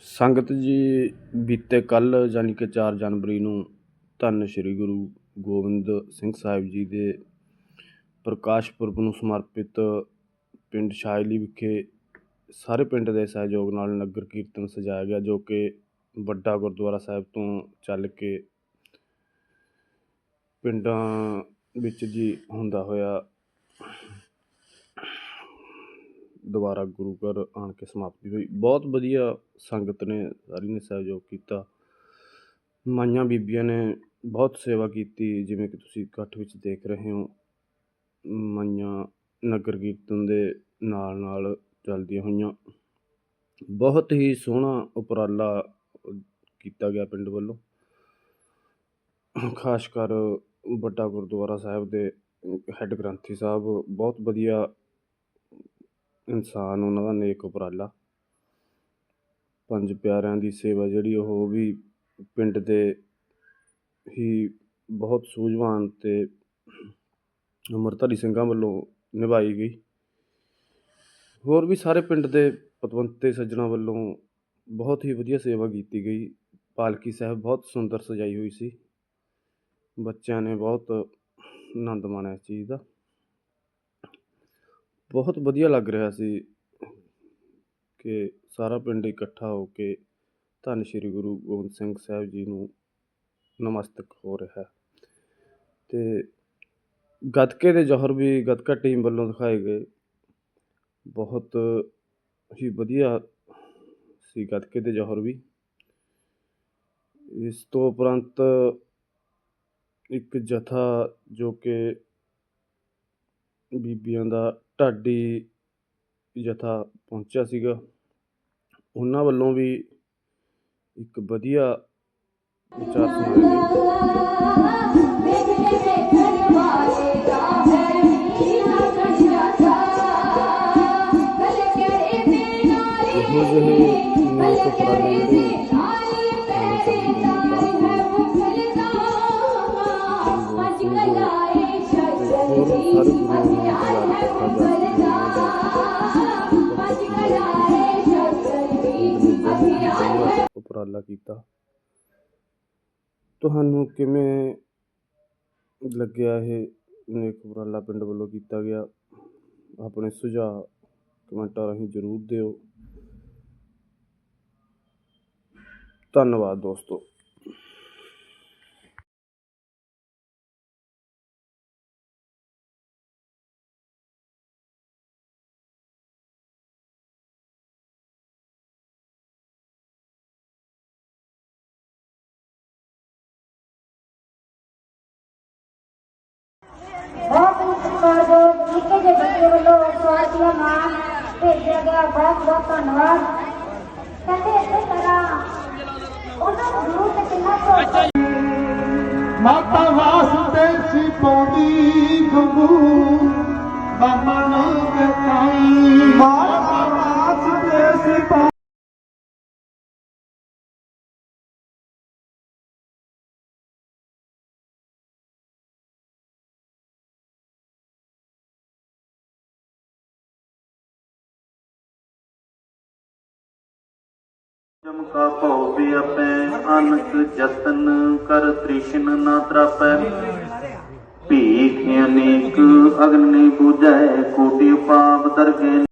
ਸੰਗਤ ਜੀ ਬੀਤੇ ਕੱਲ੍ਹ ਯਾਨੀ ਕਿ 4 ਜਨਵਰੀ ਨੂੰ ਧੰਨ ਸ਼੍ਰੀ ਗੁਰੂ ਗੋਬਿੰਦ ਸਿੰਘ ਸਾਹਿਬ ਜੀ ਦੇ ਪ੍ਰਕਾਸ਼ ਪੁਰਬ ਨੂੰ ਸਮਰਪਿਤ ਪਿੰਡ ਸ਼ਾਇਲੀ ਵਿਖੇ ਸਾਰੇ ਪਿੰਡ ਦੇ ਸਹਿਯੋਗ ਨਾਲ ਨਗਰ ਕੀਰਤਨ ਸਜਾਇਆ ਗਿਆ, ਜੋ ਕਿ ਵੱਡਾ ਗੁਰਦੁਆਰਾ ਸਾਹਿਬ ਤੋਂ ਚੱਲ ਕੇ ਪਿੰਡਾਂ ਵਿੱਚ ਜੀ ਹੁੰਦਾ ਹੋਇਆ ਦੁਬਾਰਾ ਗੁਰੂ ਘਰ ਆਣ ਕੇ ਸਮਾਪਤੀ ਹੋਈ। ਬਹੁਤ ਵਧੀਆ ਸੰਗਤ ਨੇ ਸਾਰੀ ਨੇ ਸਹਿਯੋਗ ਕੀਤਾ। ਮਾਈਆਂ ਬੀਬੀਆਂ ਨੇ ਬਹੁਤ ਸੇਵਾ ਕੀਤੀ, ਜਿਵੇਂ ਕਿ ਤੁਸੀਂ ਇਕੱਠ ਵਿੱਚ ਦੇਖ ਰਹੇ ਹੋ। ਮਾਈਆਂ ਨਗਰ ਕੀਰਤਨ ਦੇ ਨਾਲ ਨਾਲ ਚੱਲਦੀਆਂ ਹੋਈਆਂ। ਬਹੁਤ ਹੀ ਸੋਹਣਾ ਉਪਰਾਲਾ ਕੀਤਾ ਗਿਆ ਪਿੰਡ ਵੱਲੋਂ। ਖਾਸ ਕਰ ਵੱਡਾ ਗੁਰਦੁਆਰਾ ਸਾਹਿਬ ਦੇ ਹੈੱਡ ਗ੍ਰੰਥੀ ਸਾਹਿਬ, ਬਹੁਤ ਵਧੀਆ ਇਨਸਾਨ ਉਹਨਾਂ ਦਾ ਨੇਕ ਉਪਰਾਲਾ। ਪੰਜ ਪਿਆਰਿਆਂ ਦੀ ਸੇਵਾ ਜਿਹੜੀ ਉਹ ਵੀ ਪਿੰਡ ਦੇ ਹੀ ਬਹੁਤ ਸੂਝਵਾਨ ਅਤੇ ਅੰਮ੍ਰਿਤਧਾਰੀ ਸਿੰਘਾਂ ਵੱਲੋਂ ਨਿਭਾਈ ਗਈ। ਹੋਰ ਵੀ ਸਾਰੇ ਪਿੰਡ ਦੇ ਪਤਵੰਤੇ ਸੱਜਣਾਂ ਵੱਲੋਂ ਬਹੁਤ ਹੀ ਵਧੀਆ ਸੇਵਾ ਕੀਤੀ ਗਈ। ਪਾਲਕੀ ਸਾਹਿਬ ਬਹੁਤ ਸੁੰਦਰ ਸਜਾਈ ਹੋਈ ਸੀ। ਬੱਚਿਆਂ ਨੇ ਬਹੁਤ ਆਨੰਦ ਮਾਣਿਆ ਇਸ ਚੀਜ਼ ਦਾ। ਬਹੁਤ ਵਧੀਆ ਲੱਗ ਰਿਹਾ ਸੀ ਕਿ ਸਾਰਾ ਪਿੰਡ ਇਕੱਠਾ ਹੋ ਕੇ ਧੰਨ ਸ਼੍ਰੀ ਗੁਰੂ ਗੋਬਿੰਦ ਸਿੰਘ ਸਾਹਿਬ ਜੀ ਨੂੰ ਨਮਸਤਕ ਹੋ ਰਿਹਾ ਹੈ। ਅਤੇ ਗੱਤਕੇ ਦੇ ਜੌਹਰ ਵੀ ਗੱਤਕਾ ਟੀਮ ਵੱਲੋਂ ਦਿਖਾਏ ਗਏ। ਬਹੁਤ ਹੀ ਵਧੀਆ ਸੀ ਗੱਤਕੇ ਦੇ ਜੌਹਰ ਵੀ। ਇਸ ਤੋਂ ਉਪਰੰਤ ਇੱਕ ਜਥਾ ਜੋ ਕਿ ਬੀਬੀਆਂ ਦਾ ਢਾਡੀ ਜਥਾ ਪਹੁੰਚਿਆ ਸੀਗਾ। ਉਹਨਾਂ ਵੱਲੋਂ ਵੀ ਇੱਕ ਵਧੀਆ ਵਿਚਾਰ ਸੁਣਾਏ ਗਏ ਇਹੋ ਜਿਹੇ ਨੇਕ ਉਪਰਾਲੇ ਜਿਹੜੇ ਹੋਰ ਸਾਰੇ ਗੁਰੂਆਂ ਨੂੰ ਯਾਦ ਕੀਤਾ ਜਾ ਸਕੇ ਉਪਰਾਲਾ ਕੀਤਾ ਤੁਹਾਨੂੰ ਕਿਵੇਂ ਲੱਗਿਆ ਇਹ ਨੇਕ ਉਪਰਾਲਾ ਪਿੰਡ ਵੱਲੋਂ ਕੀਤਾ ਗਿਆ ਆਪਣੇ ਸੁਝਾਅ ਕਮੈਂਟਾਂ ਰਾਹੀਂ ਜ਼ਰੂਰ ਦਿਓ ਧੰਨਵਾਦ ਦੋਸਤੋ ਹੀ ਸਤਿਕਾਰਯੋਗ ਨਿੱਕੇ ਜਿਹੇ ਬੱਚੇ ਵੱਲੋਂ ਸਵਾਗਤੀਆ ਨਾਮ ਭੇਜਿਆ ਗਿਆ ਬਹੁਤ ਬਹੁਤ ਧੰਨਵਾਦ। ਕਹਿੰਦੇ ਇਸੇ ਤਰ੍ਹਾਂ ਉਹਨਾਂ ਨੂੰ ਗੁਰੂ ਤੇ ਕਿੰਨਾ ਭਰੋਸਾ ਮਾਤਾ ਵਾਸਤੇ ਸੀ ਪਾਉਂਦੀ ਗੰਗੂ ਬਾਬਾ ਨੂੰ ਬਤਾਈ ਮਾਤਾ ਚਮਕਾ ਭਉ ਵੀ ਆਪੇ ਅਨਕ ਜਤਨ ਕਰ ਤ੍ਰਿਸ਼ਨ ਨਾ ਤਰਾਪੈ। ਭੀਖ ਅਨੇਕ ਅਗਨ ਨਹੀਂ ਬੂਝੈ, ਕੋਟਿ ਪਾਪ ਦਰਗੇ